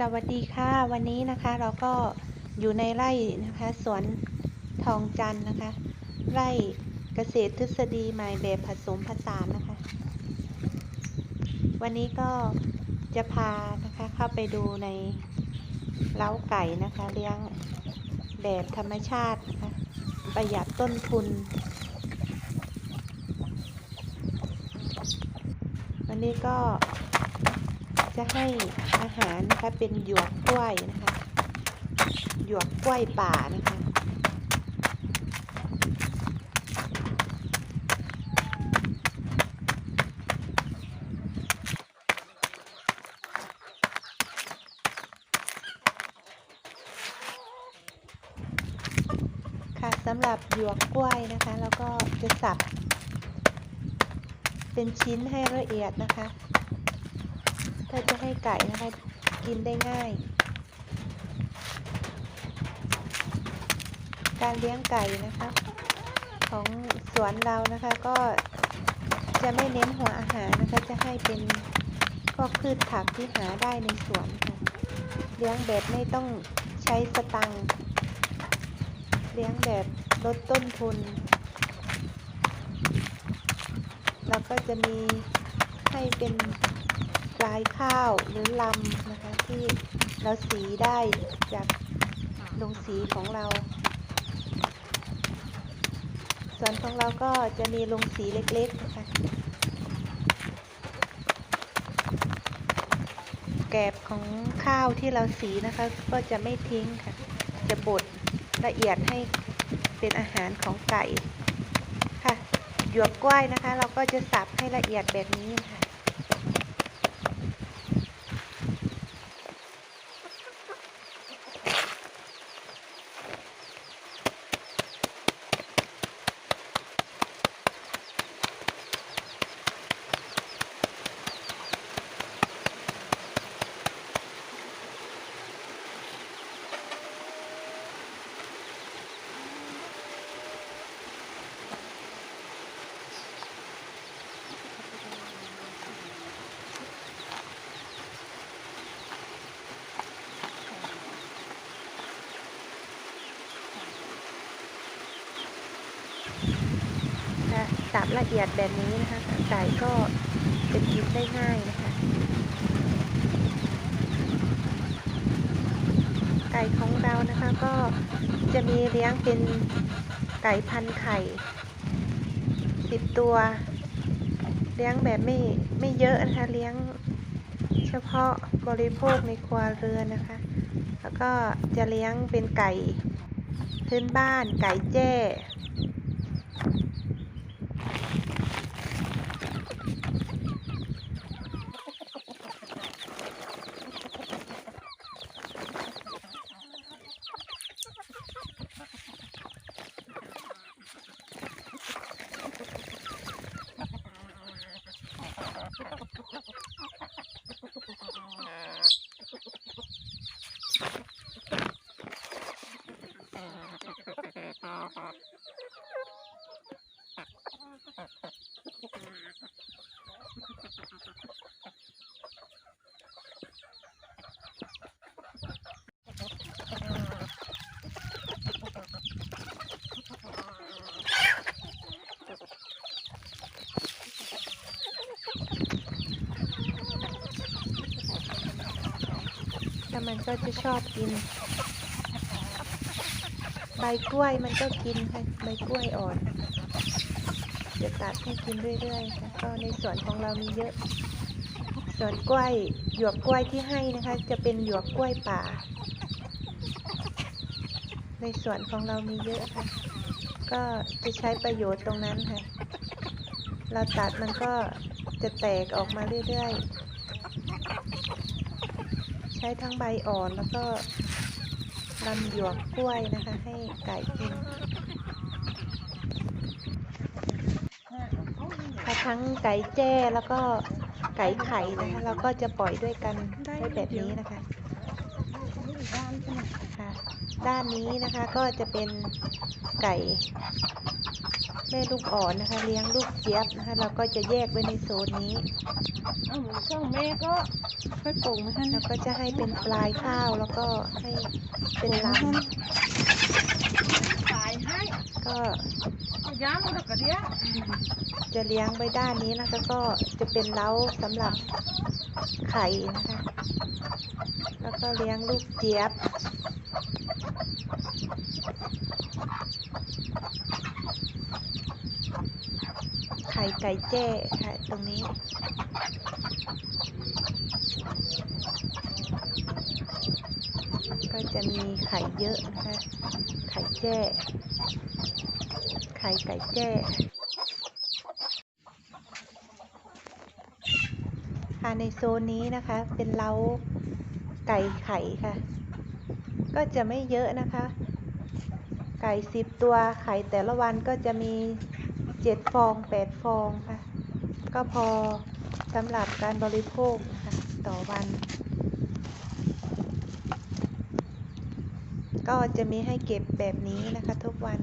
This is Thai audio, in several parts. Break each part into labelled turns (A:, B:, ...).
A: สวัสดีค่ะ วันนี้นะคะเราก็อยู่ในไร่นะคะสวนทองจันนะคะ ไร่เกษตรทฤษฎีใหม่แบบผสมผสานนะคะ วันนี้ก็จะพานะคะเข้าไปดูในเล้าไก่นะคะเลี้ยงแบบธรรมชาตินะคะประหยัดต้นทุน วันนี้ก็ จะให้อาหารนะคะเป็นหยวกกล้วยนะคะหยวกกล้วยป่านะคะค่ะสำหรับหยวกกล้วยนะคะ แล้วก็จะสับ เป็นชิ้นให้ละเอียดนะคะ เพื่อจะให้ไก่นะคะกินได้ง่าย การเลี้ยงไก่นะคะ ของสวนเรานะคะก็จะไม่เน้นหัวอาหารนะคะจะให้เป็นพวกพืชผักที่หาได้ในสวนค่ะเลี้ยงแบบไม่ต้องใช้สตังเลี้ยงแบบลดต้นทุน แล้วก็จะมีให้เป็น ลายข้าวหรือลำนะคะที่เราสีได้จากลงสีของเรา ส่วนของเราก็จะมีลงสีเล็กๆนะคะแกบของข้าวที่เราสีนะคะ ก็จะไม่ทิ้งค่ะ จะบดละเอียดให้เป็นอาหารของไก่ค่ะหยวกกล้วยนะคะ เราก็จะสับให้ละเอียดแบบนี้ค่ะ ค่ะสับละเอียดแบบนี้นะคะไก่ก็จะกินได้ง่ายนะคะ ไก่ของเรานะคะก็จะมีเลี้ยงเป็นไก่พันไข่สิบตัว เลี้ยงแบบไม่ไม่เยอะนะคะเลี้ยงเฉพาะบริโภคในครัวเรือนนะคะ แล้วก็จะเลี้ยงเป็นไก่พื้นบ้านไก่แจ้ แล้ มันก็จะชอบกิน ใบกล้วยมันก็กินค่ะใบกล้วยอ่อนจะตัดให้กินเรื่อยๆค่ะก็ในสวนของเรามีเยอะสวนกล้วยหยวกกล้วยที่ให้นะคะ จะเป็นหยวกกล้วยป่า ในสวนของเรามีเยอะค่ะ ก็จะใช้ประโยชน์ตรงนั้นค่ะ เราตัดมันก็จะแตกออกมาเรื่อยๆ ช้ทั้งใบอ่อนแล้วก็ลำหยวกกล้วยนะคะ ให้ไก่กินทั้งไก่แจ้แล้วก็ไก่ไข่นะคะเราก็จะปล่อยด้วยกันได้แบบนี้นะคะค่ะด้านนี้นะคะก็จะเป็นไก่แม่ลูกอ่อนนะคะเลี้ยงลูกเจี๊ยบนะคะเราก็จะแยกไว้ในโซนนี้
B: อาหมูช่องแม่ก็ ค่อยปลูกมาให้
A: แล้วก็จะให้เป็นปลายข้าวแล้วก็ให้เป็นล
B: ตายให้ำ
A: ก็
B: เอาย่างมันกระเดีย
A: จะเลี้ยงไว้ด้านนี้นะคะก็จะเป็นเล้าสำหรับไข่นะคะ แล้วก็เลี้ยงลูกเจี๊ยบไข่ไก่แจ้ค่ะตรงนี้ ก็จะ มีไข่เยอะนะคะ ไข่แจ้ ไข่ไก่แจ้ค่ะในโซนนี้นะคะ เป็นเล้าไก่ไข่ค่ะ ก็จะไม่เยอะนะคะ ไก่สิบตัวไข่แต่ละวันก็จะมีเจ็ดฟองแปดฟองค่ะ ก็พอสำหรับการบริโภคะคะต่อวัน ก็จะมีให้เก็บแบบนี้นะคะทุกวัน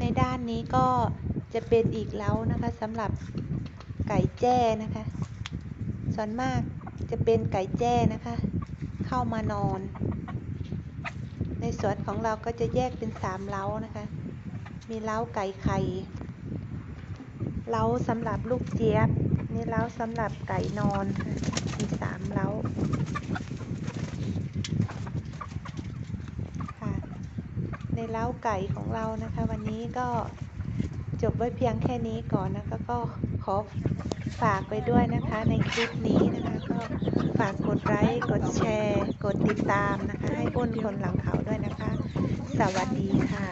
A: ในด้านนี้ก็จะเป็นอีกเล้านะคะสำหรับไก่แจ้นะคะ ส่วนมากจะเป็นไก่แจ้นะคะ เข้ามานอน ในสวนของเราก็จะแยกเป็นสามเล้านะคะ มีเล้าไก่ไข่เล้าสำหรับลูกเจี๊ยบนี่เล้าสำหรับไก่นอนมีสามเล้า ในเล้าไก่ของเรานะคะ วันนี้ก็จบไว้เพียงแค่นี้ก่อนนะคะก็ขอฝากไปด้วยนะคะในคลิปนี้นะคะก็ฝากกดไลค์กดแชร์ กดติดตามนะคะ ให้อ้นคนหลังเขาด้วยนะคะ สวัสดีค่ะ